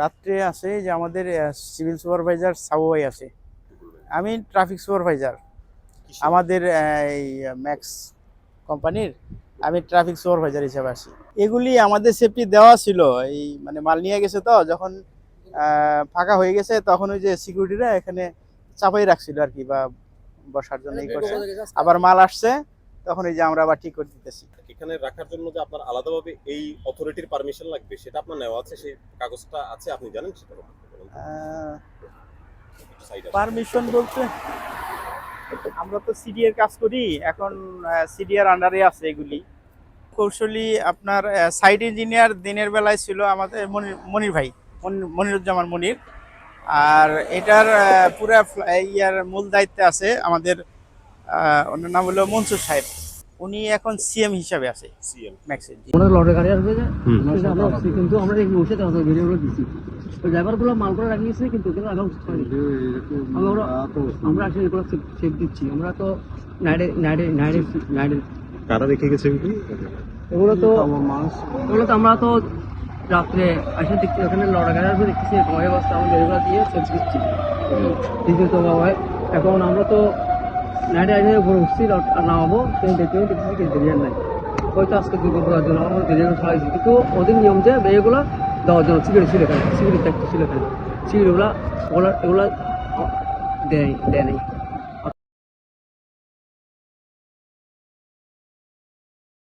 রাত্রে আছে যে আমাদের সিভিল সুপারভাইজার সাবু ভাই আছে। আমি ট্রাফিক সুপারভাইজার আমাদের এই ম্যাক্স কোম্পানির আমি ট্রাফিক সুপারভাইজার হিসেবে আছি। এগুলি আমাদের সেফটি দেওয়া ছিল। এই মানে মাল নিয়ে গেছে তো যখন ফাঁকা হয়ে গেছে তখন ওই যে সিকিউরিটিরা এখানে চাপাই রাখছিল আর কি বা বসার জন্য আবার মাল আসছে। তখন এই যে আমরা আবার ঠিক করে দিতেছি। এখানে রাখার জন্য যে আপনার আলাদাভাবে এই অথরিটির পারমিশন লাগবে সেটা আপনার নেওয়া আছে সেই কাগজটা আছে আপনি জানেন সেটা পারমিশন বলতে আমরা তো সিডিএর কাজ করি এখন সিডিআর আন্ডারে আছে এগুলি। কৌশলী আপনার সাইড ইঞ্জিনিয়ার দিনের বেলায় ছিল আমাদের মনির মনির ভাই মনির- মনিরুজ্জামান মনির। আর এটার পুরা ইয়ার মূল দায়িত্বে আছে আমাদের ওনার নাম হলো মনসুর সাহেব। উনি এখন সিএম হিসাবে আছে। সিএম ম্যাক্সের আমাদের লটের গাড়ি আসবে যে? আমরা কিন্তু আমরা এই বসে তাদের ভিডিওগুলো দিচ্ছি তো ড্রাইভারগুলো মাল করে রাখিয়েছে কিন্তু ওগুলো আগে উচিত হয়নি। আমরা আমরা আসলে এগুলো চেক দিচ্ছি। আমরা তো নাইটে নাইটে নাইটে নাইটে কারা রেখে গেছে এগুলো? তো এগুলো তো আমরা তো রাত্রে আসে দেখছি ওখানে লড়া গাড়ি আসবে দেখতেছি এরকম অবস্থা আমাদের এগুলো দিয়ে চেক দিচ্ছি। দ্বিতীয়ত এখন আমরা তো নাইটে ঘুরে উঠছি নামাবো কিন্তু দেখতে নাই। হয়তো আজকে দুপুর দেওয়ার জন্য আমরা দেরি করে কিন্তু ওদের নিয়ম যে এগুলো দেওয়ার জন্য সিগারেট ছিল এখানে সিগারেট থাকতে ছিল এখানে। সিগারেটগুলো ওগুলো এগুলো দেয় দেয় নেই।